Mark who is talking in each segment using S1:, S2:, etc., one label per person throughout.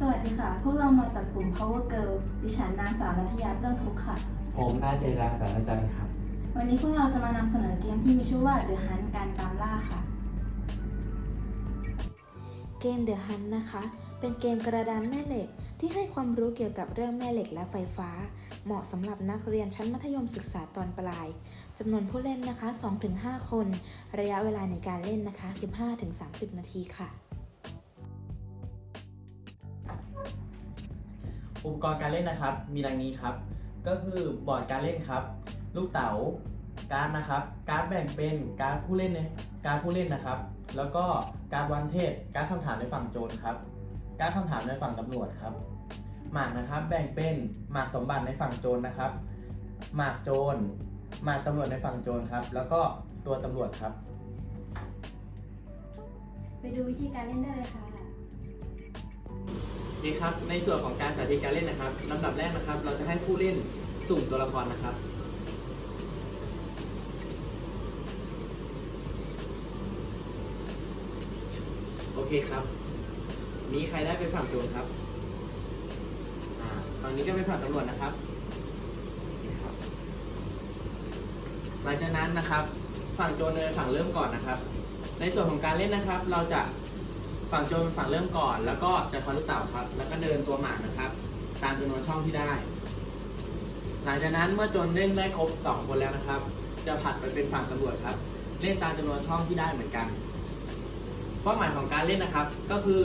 S1: สวัสดีค่ะ พวกเรามาจากกลุ่ม Power Girl ดิฉันนางสาวนัทยาเรื่องทุกข์ค่ะ
S2: ผมนายเจราสารจันทร์ครับ
S1: วันนี้พวกเราจะมานำเสนอเกมที่มีชื่อว่า The Hunt การตามล่าค่ะ
S3: เกม The Hunt นะคะ เป็นเกมกระดานแม่เหล็ก ที่ให้ความรู้เกี่ยวกับเรื่องแม่เหล็กและไฟฟ้า เหมาะสำหรับนักเรียนชั้นมัธยมศึกษาตอนปลายจำนวนผู้เล่นนะคะ 2-5 คน ระยะเวลาในการเล่นนะคะ 15-30 นาทีค่ะ
S4: อุปกรณ์การเล่นนะครับ มีดังนี้ครับ ก็คือบอร์ดการเล่นครับ ลูกเต๋าการ์ดนะครับ การ์ดแบ่งเป็นการ์ดผู้เล่นในการ์ดผู้เล่นนะครับ แล้วก็การ์ดวันเทศการ์ดคำถามในฝั่งโจรครับ การ์ดคำถามในฝั่งตำรวจครับ หมากนะครับ แบ่งเป็นหมากสมบัติในฝั่งโจรนะครับ หมากโจร หมากตำรวจในฝั่งโจรครับ แล้วก็ตัวตำรวจครับ
S1: ไปดูวิธีการเล่นได้เลยค่ะ
S4: โอ เคครับ ในส่วนของการสาธิตการเล่นนะครับลำดับแรกนะครับ เราจะให้ผู้เล่นสุ่มตัวละครนะครับ โอเคครับ มีใครได้เป็นฝั่งโจรครับอ่าฝั่งนี้ก็เป็นฝั่งตำรวจนะครับโอเคครับ หลังจากนั้นนะครับ ฝั่งโจรเป็นฝั่งเริ่มก่อนนะครับ ในส่วนของการเล่นนะครับ เราจะ ฝั่งโจรเป็นฝั่งเริ่มก่อน แล้วก็จะคว้าลูกเต๋าครับ แล้วก็เดินตัวหมากนะครับ ตามจำนวนช่องที่ได้ หลังจากนั้นเมื่อโจรเล่นได้ครบสองคนแล้วนะครับ จะผัดไปเป็นฝั่งตำรวจครับ เล่นตามจำนวนช่องที่ได้เหมือนกันเป้าหมายของการเล่นนะครับ ก็คือ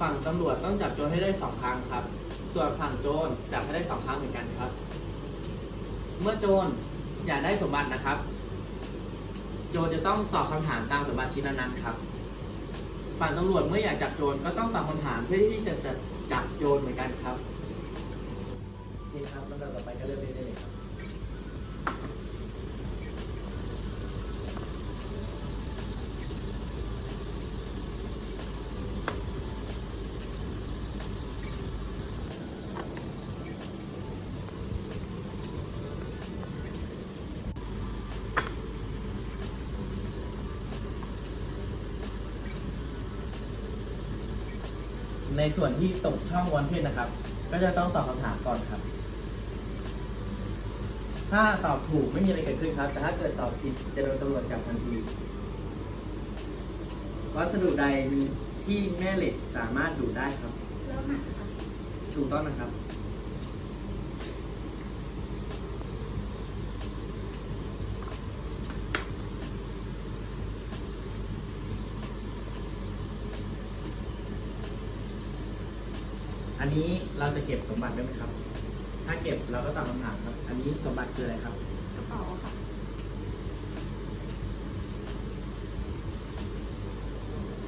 S4: ฝั่งตำรวจต้องจับโจรให้ได้สองครั้งครับ ส่วนฝั่งโจรจับให้ได้สองครั้งเหมือนกันครับ เมื่อโจรอยากได้สมบัตินะครับ โจรจะต้องตอบคำถามตามสมบัติชิ้นนั้นๆครับ ฝั่งตำรวจเมื่ออยากจับโจรก็ต้องตอบคำถามเพื่อที่จะจะจับโจรเหมือนกันครับ นี่คครับลำดับต่อไปก็เริ่มเล่นได้เลยครับ ในส่วนที่ตกช่องวันเทศนะครับ ก็จะต้องตอบคำถามก่อนครับ ถ้าตอบถูกไม่มีอะไรเกิดขึ้นครับ แต่ถ้าเกิดตอบผิดจะโดนตำรวจจับทันที วัสดุใดมีที่แม่เหล็กสามารถดูดได้ครับ
S1: เริ่มหนักค่ะ
S4: ถูกต้องนะครับ อันนี้เราจะเก็บสมบัติได้ไหมครับ ถ้าเก็บเราก็ตอบคำถามครับ อันนี้สมบัติคืออะไรครับ
S1: กระเป๋าค่ะ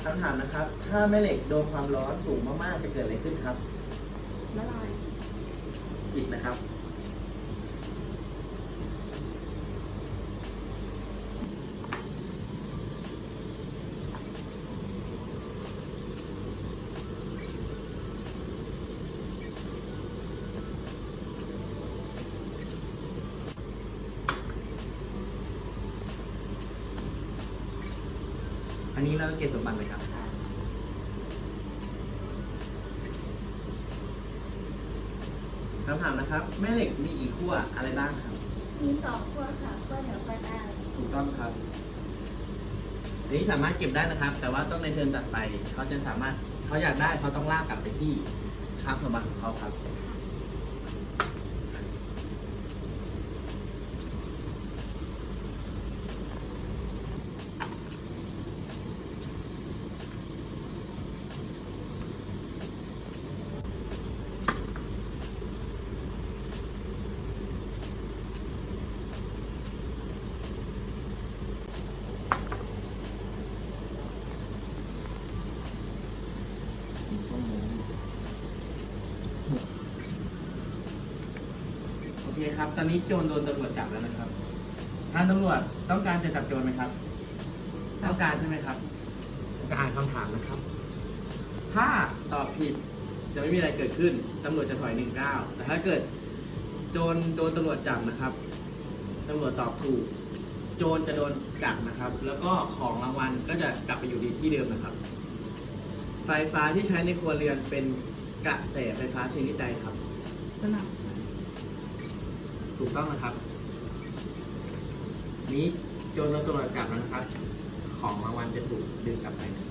S4: คำถามนะครับ ถ้าแม่เหล็กโดนความร้อนสูงมากๆ จะเกิดอะไรขึ้นครับ
S1: ละลาย
S4: ผิดนะครับ อันนี้เราเก็บสมบัติไหมครับ คำถามนะครับ แม่เหล็กมีกี่ขั้วอะไรบ้างครับ
S1: มีสองขั้วค่ะขั้วเหนือขั้วใต้
S4: ถูกต้องครับ อันนี้สามารถเก็บได้นะครับ แต่ว่าต้องในเทิร์นตัดไป เขาจะสามารถเขาอยากได้เขาต้องลากกลับไปที่ค้างสมบัติของเขาครับ คครับ ตอนนี้โจรโดนตำรวจจับแล้วนะครับทางตำรวจต้องการจะจับโจรไหมครับต้องการใช่ไหมครับ จะอ่านคำถามนะครับ ถ้าตอบผิดจะไม่มีอะไรเกิดขึ้นตำรวจจะถอยหนึ่งก้าวแต่ถ้าเกิด โจรโดนตำรวจจับนะครับตำรวจตอบถูก โจรจะโดนจับนะครับ แล้วก็ของรางวัลก็จะกลับไปอยู่ในที่เดิมนะครับ ไฟฟ้าที่ใช้ในครัวเรือนเป็นกระแสไฟฟ้าชนิดใดครับ
S5: สนับ
S4: ถูกต้องนะครับ นี้โจรโดนตำรวจจับแล้วนะครับ ของรางวัลจะถูกดึงกลับไปนะ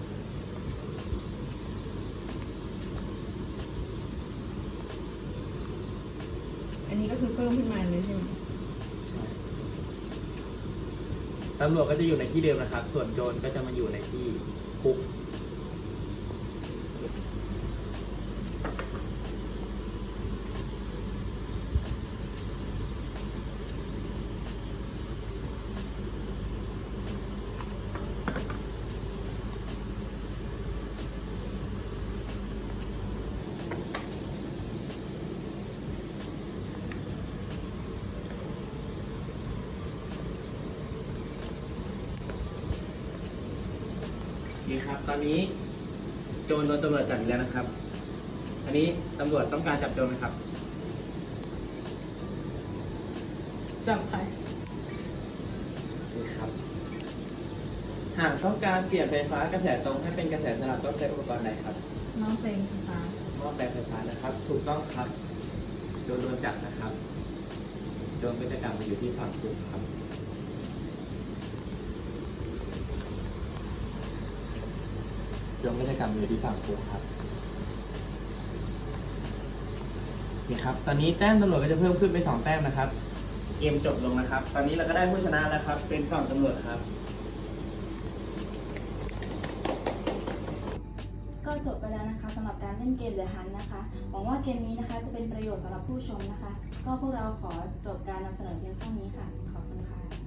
S5: อันนี้ก็คือเพิ่มขึ้นมาเลยใช่ไหม
S4: ตำรวจก็จะอยู่ในที่เดิมนะครับ ส่วนโจรก็จะมาอยู่ในที่คุก นี่ครับ ตอนนี้โจรโดนตำรวจจับอีกแล้วนะครับ อันนี้ตำรวจต้องการจับโจรไหมครับ
S5: จับใคร
S4: นี่ครับหากต้องการเปลี่ยนไฟฟ้ากระแสตรงให้เป็นกระแสสลับต้องใช้อุปกรณ์ใดครับ
S5: น้องเพลงฟ้า
S4: หม้อแปลงไฟฟ้านะครับ ถูกต้องครับ โจรโดนจับนะครับ โจรก็จะกลับมาอยู่ที่ฝั่งคุกครับ โจรก็จะกลับมอยู่ที่ฝั่งคุกครับนี่ครับ ตอนนี้แต้มตำรวจก็จะเพิ่มขึ้นไปสองแต้มนะครับ เกมจบลงนะครับ ตอนนี้เราก็ได้ผู้ชนะแล้วครับ เป็นฝั่งตำรวจครับ
S1: ก็จบไปแล้วนะคะสำหรับการเล่นเกม The Hunt นะคะ หวังว่าเกมนี้นะคะจะเป็นประโยชน์สำหรับผู้ชมนะคะ ก็พวกเราขอจบการนำเสนอเพียงเท่านี้ค่ะ ขอบคุณค่ะ